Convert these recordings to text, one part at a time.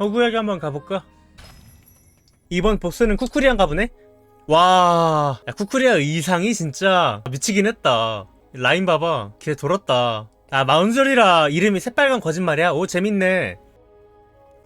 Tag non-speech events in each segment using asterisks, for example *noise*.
허구야기 한번 가볼까? 이번 보스는 쿠쿠리안가 보네? 와, 야, 쿠쿠리아 의상이 진짜 미치긴 했다. 라인 봐봐. 걔 돌았다. 아, 마운저리라 이름이 새빨간 거짓말이야? 오, 재밌네.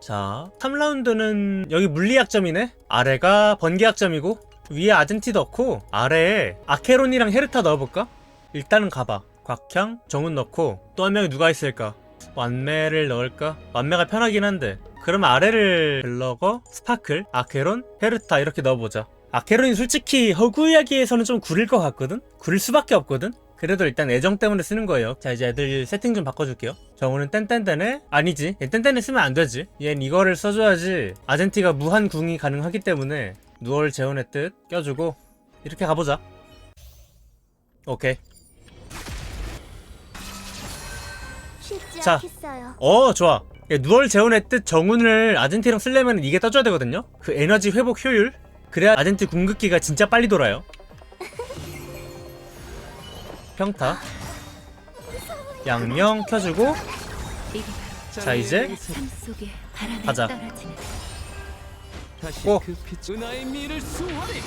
자, 3라운드는 여기 물리학점이네? 아래가 번개학점이고, 위에 아젠티 넣고, 아래에 아케론이랑 헤르타 넣어볼까? 일단은 가봐. 곽향, 정훈 넣고, 또 한 명이 누가 있을까? 완매를 넣을까? 완매가 편하긴 한데. 그럼 아래를 벨러거, 스파클, 아케론, 헤르타 이렇게 넣어보자. 아케론이 솔직히 허구 이야기에서는 좀 구릴 것 같거든? 구릴 수밖에 없거든? 그래도 일단 애정 때문에 쓰는 거예요. 자, 이제 애들 세팅 좀 바꿔줄게요. 정우는 땡땡땡에 아니지. 얘 땡땡에 쓰면 안 되지. 얜 이거를 써줘야지. 아젠티가 무한 궁이 가능하기 때문에 누월 재혼의 뜻 껴주고 이렇게 가보자. 오케이. 자. 어, 좋아. 예, 누월 재혼의 뜻 정운을 아젠티랑 쓰려면 이게 떠줘야 되거든요. 그 에너지 회복 효율. 그래야 아젠티 궁극기가 진짜 빨리 돌아요. 평타. 양명 켜주고 자, 이제 삶 속에 바람에 가자. 떨어지는 다시 오. 그 빛 은하의 미를 수호하리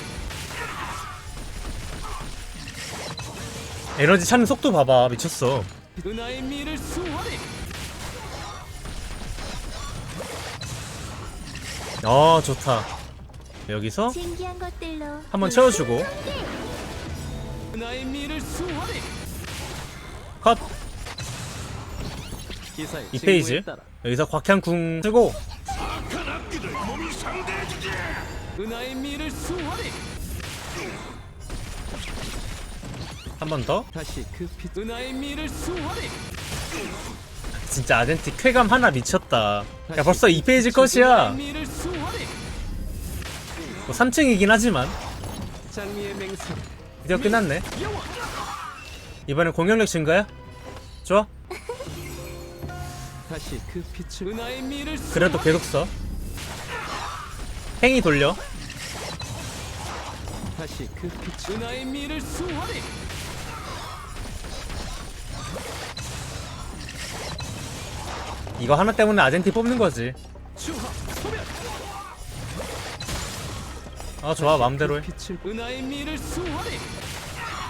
에너지 차는 속도 봐봐 미쳤어. 은하의 미를 수호하리 어 좋다. 여기서 신기한 것들로 한번 채워주고 은하의 미를 수호하리 컷. 기사의 이 징후에 페이지. 따라 여기서 곽향궁 쓰고 은하의 미를 수호하리 한 번 더. 다시 그 빛 은하의 미를 수호하리 진짜 아젠티 쾌감 하나 미쳤다. 야 벌써 2페이지 컷이야. 은하의 미를 수호하리 뭐 3층이긴 하지만 장미의 맹세 드디어 끝났네. 이번엔 공격력 증가야? 좋아. 다시 그 빛을 은하의 미를 수호하리 그래도 계속 써. 행이 돌려. 다시 그빛 은하의 미를 수호하리 이거 하나 때문에 아젠티 뽑는 거지. 아 좋아 마음대로 해. 그 은하의 미를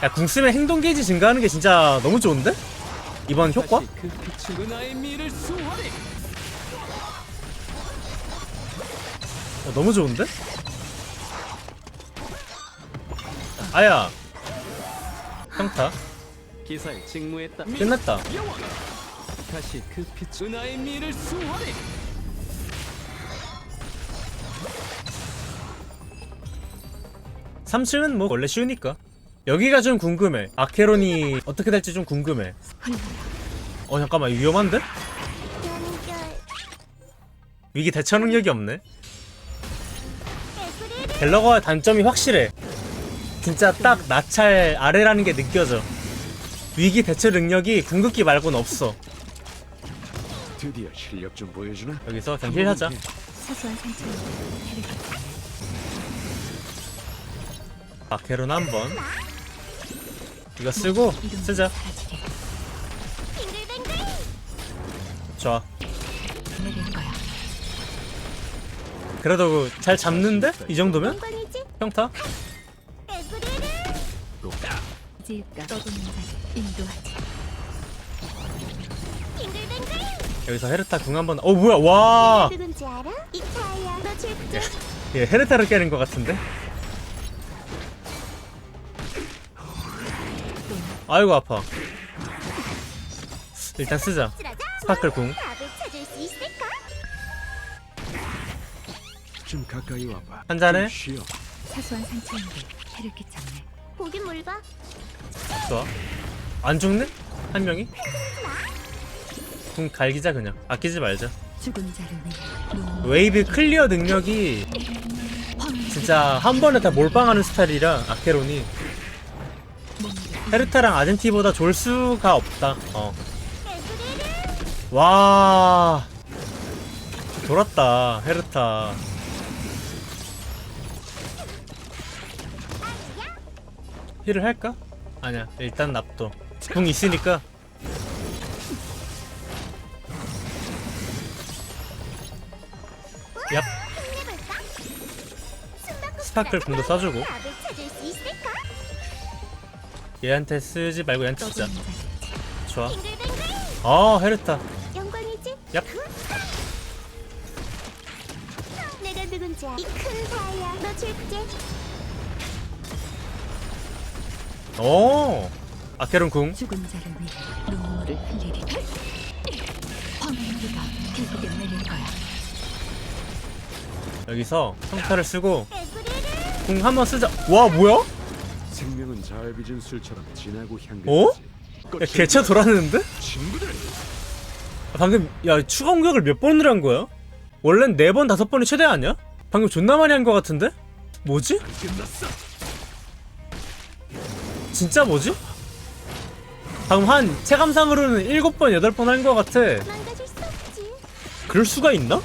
야궁 쓰면 행동 게이지 증가하는 게 진짜 너무 좋은데? 이번 효과? 다시 그 빛을 은하의 미를 수호하리 어, 너무 좋은데? 아야. 평타. 끝났다. 다시 그 빛 은하의 미를 수호하리 삼층은 뭐 원래 쉬우니까. 여기가 좀 궁금해. 아케론이 어떻게 될지 좀 궁금해. 어 잠깐만 위험한데? 위기 대처 능력이 없네. 갤러거의 단점이 확실해. 진짜 딱 나찰 아래라는 게 느껴져. 위기 대처 능력이 궁극기 말고는 없어. 드디어 실력 좀 보여주나? 여기서 그냥 힐하자. 사소한 상처인데 해를 끼치네. 아케론 한 번. 이거 쓰고 쓰자. 빙글빙글 좋아. 내릴 거야. 그래도 잘 잡는데? 이 정도면? 영광이지 평타? 에브리를 지을까 떠도는 자를 인도하지. 여기서 헤르타 궁 한 번. 어 뭐야? 와. 누군지 알아? 이차야 너 질투 얘 헤르타를 깨는 것 같은데? 아이고 아파. 일단 쓰자. 스파클 궁. 답을 찾을 수 있을까? 좀 가까이 와봐. 한 잔에? 좀 쉬어. 사소한 상처인데 해를 끼쳤네. 보긴 뭘 봐? 좋아. 안 죽네? 한 명이? 궁 갈기자 그냥. 아끼지 말자. 죽은 자를 위해 눈 웨이브 클리어 능력이 진짜 한 번에 다 몰빵하는 스타일이라 아케론이 헤르타랑 아젠티보다 좋을 수가 없다. 어. 와. 돌았다. 헤르타. 힐을 할까? 아니야. 일단 납도. 궁 있으니까 얍 스파클 궁도 써주고? 얘한테 쓰지 말고 얘한테 자를 좋아. 아 헤르타? 얍 내가 누군지 이큰 사야. 너 줄게. 오! 아케론 궁. 죽은 자를 위해 눈물을 흘리리 황무리가 결국엔 내릴 거야 여기서 평타를 쓰고 궁 한번 쓰자 와 뭐야? 생명은 잘 빚은 술처럼 진하고 어? 향긋하지. 야 개체 돌았는데? 친구들. 방금 야 추가 공격을 몇 번을 한 거야? 원래는 네 번 다섯 번이 최대 아니야? 방금 존나 많이 한 거 같은데? 뭐지? 끝났어. 진짜 뭐지? 방금 한 체감상으로는 일곱 번 여덟 번 한 거 같아 망가질 수 없지 그럴 수가 있나?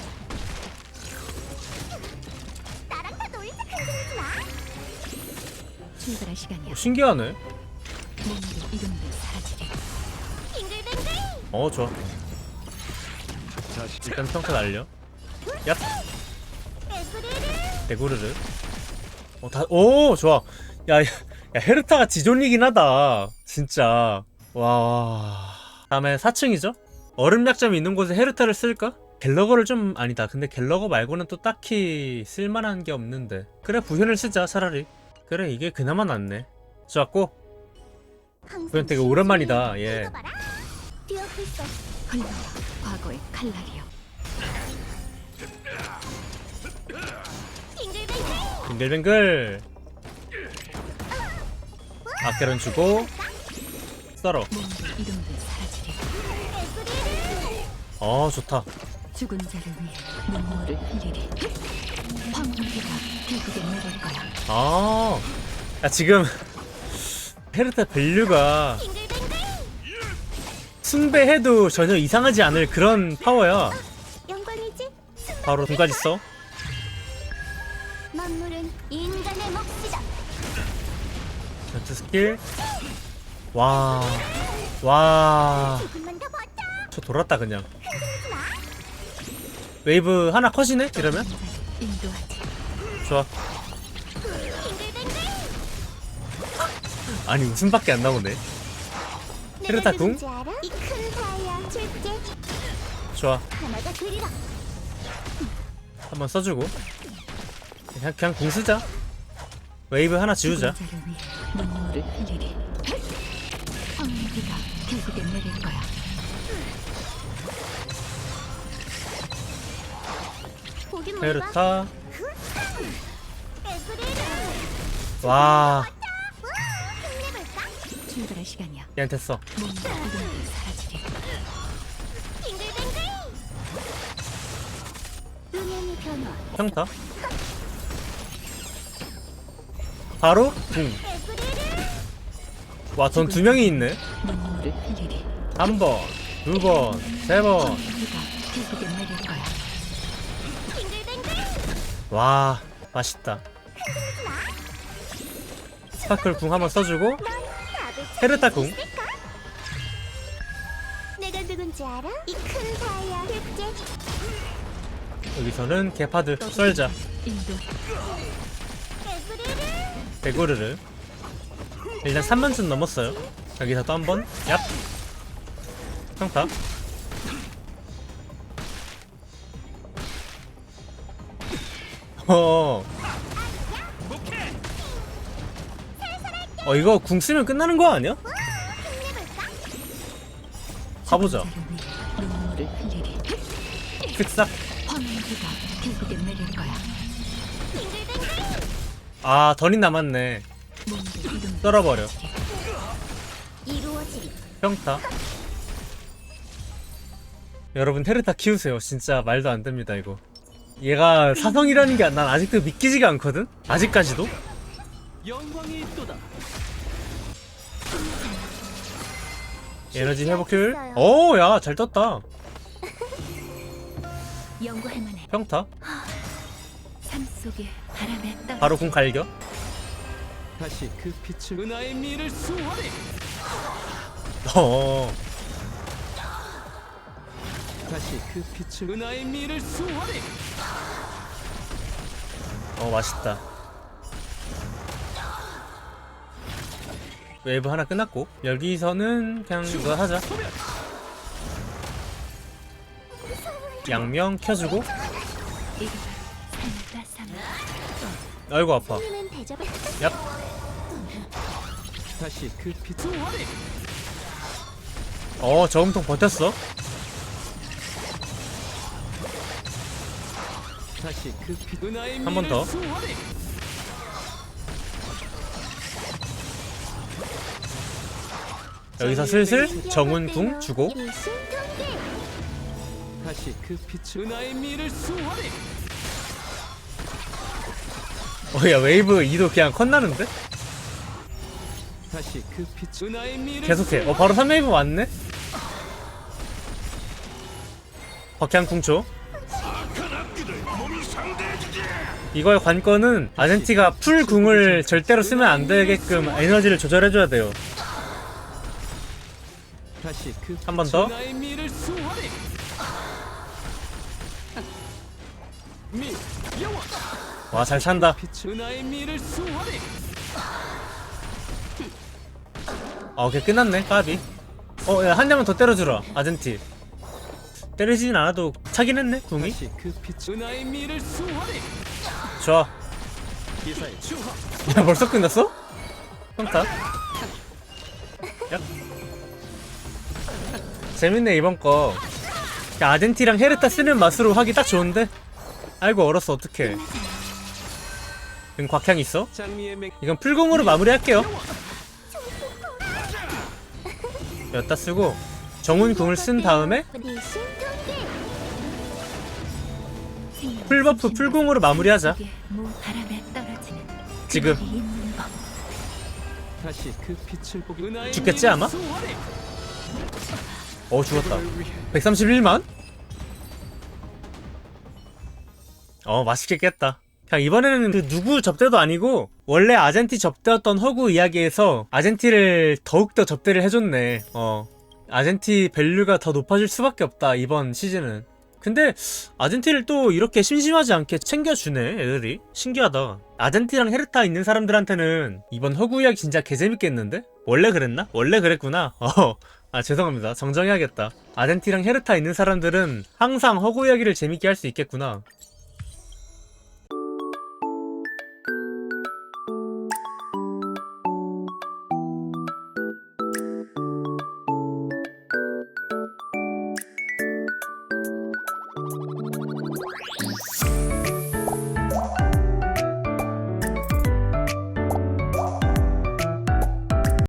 출발할 시간이야. 어, 신기하네. 몸도 이름도 사라지리 빙글빙글 어 좋아. 일단 평타 날려. 얍. 에브리를 대구르르. 어다오 좋아. 야, 야, 야 헤르타가 지존이긴 하다. 진짜. 와. 다음에 4층이죠? 얼음 약점이 있는 곳에 헤르타를 쓸까? 갤러거를 좀 아니다. 근데 갤러거 말고는 또 딱히 쓸만한 게 없는데. 그래 부현을 쓰자 차라리 그래 이게 그나마 낫네. 좋았고. 그건 되게 오랜만이다, 예. 흘러라 과거의 칼날이여. 빙글빙글. 아케론 주고 썰어. 어 좋다 죽은 자를 위해 눈물을 흘리리 황무리가 결국엔 내릴 거야 아, 야 지금 헤르타 빙글빙글 숭배해도 전혀 이상하지 않을 그런 파워야. 영광이지? 바로 돈까지 써. 만물은 인간의 몫이다 전투 스킬. 와, 와, 조금만 더 버텨 저 돌았다 그냥. 웨이브 하나 컷이네? 이러면 좋아. 아니 웃음밖에 안 나오네. 헤르타 궁? 좋아. 한번 써주고. 그냥 그냥 궁 쓰자. 웨이브 하나 지우자. 눈물을 흘리리 황무리가 결국엔 내릴 거야 보긴 봐. 에브리를 와, 힘내볼까? 출발할 시간이야 얘한테 써. 몸도 이름도 사라지리 빙글빙글 음향의 변화 평타. 바로 궁. 에브리를 와, 전 두 명이 있네. 눈물을 흘리리 한 번, 두 번, 세 번. 황무리가 와, 맛있다. 스파클 궁 한번 써주고, 헤르타 궁. 있을까? 내가 누군지 알아? 이큰 사야 줄게 여기서는 개파드 썰자. 대구르르. 일단 3만쯤 넘었어요. 여기서 또 한 번, 얍. 평타. 어. 어, 이거 궁 쓰면 끝나는 거 아니야? 가보자. 빙글빙글 아, 던이 남았네. 이루어지리 평타. 여러분 테르타 키우세요. 진짜 말도 안 됩니다 이거. 얘가 사성이라는 게 난 아직도 믿기지가 않거든. 아직까지도. 영광이 있도다. 에너지 회복률. 오, 야, 잘 떴다. *laughs* 연구할 만해 평타. *gasps* 삶 속에 바람에 떨어 바로 궁 갈겨. 다시 그 빛을 은하의 미를 수호하리. *laughs* 어. 다시 그 빛을 은하의 미를 수호하리. 어 맛있다. 웨이브 하나 끝났고 여기서는 그냥 이거 하자. 양명 켜주고. 삼 아이고 아파. 님은 대접을 얍. 다시 그 빛을 소환해 어 저음통 버텼어 한 번 더. 여기서 슬슬 정운 궁 주고 다시 그 빛을 은하의 미를 소환해 어야 웨이브 2도 그냥 컷나는데? 다시 그 빛. 은하의 미를 계속해 어 바로 3웨이브 왔네? 박향궁 줘 이거의 관건은 아젠티가 풀 궁을 절대로 쓰면 안 되게끔 에너지를 조절해줘야 돼요. 그 한번 빛. 더. 와 잘 찬다. 아 오케이 끝났네 까비. 어 야 한 대만 더 때려주라 아젠티 때리진 않아도 차긴 했네 궁이. 그 좋아. 야 벌써 끝났어? 평타? 야. 재밌네 이번 거. 야, 아젠티랑 헤르타 쓰는 맛으로 하기 딱 좋은데? 아이고 얼었어 어떡해. 이건 곽향 있어? 이건 풀공으로 마무리할게요. 여따 쓰고 정운 궁을 쓴 다음에 풀버프 풀공으로 마무리하자. 떨어지는 지금. 다시 그 빛을 보기 죽겠지, 아마? 어 죽었다. 131만? 어 맛있게 깼다. 그냥 이번에는 그 누구 접대도 아니고 원래 아젠티 접대였던 허구 이야기에서 아젠티를 더욱더 접대를 해줬네. 어. 아젠티 밸류가 더 높아질 수밖에 없다 이번 시즌은 근데 아젠티를 또 이렇게 심심하지 않게 챙겨주네 애들이. 신기하다. 아젠티랑 헤르타 있는 사람들한테는 이번 허구 이야기 진짜 개재밌겠는데? 원래 그랬나? 원래 그랬구나. *laughs* 어. 아 죄송합니다. 정정해야겠다. 아젠티랑 헤르타 있는 사람들은 항상 허구 이야기를 재밌게 할 수 있겠구나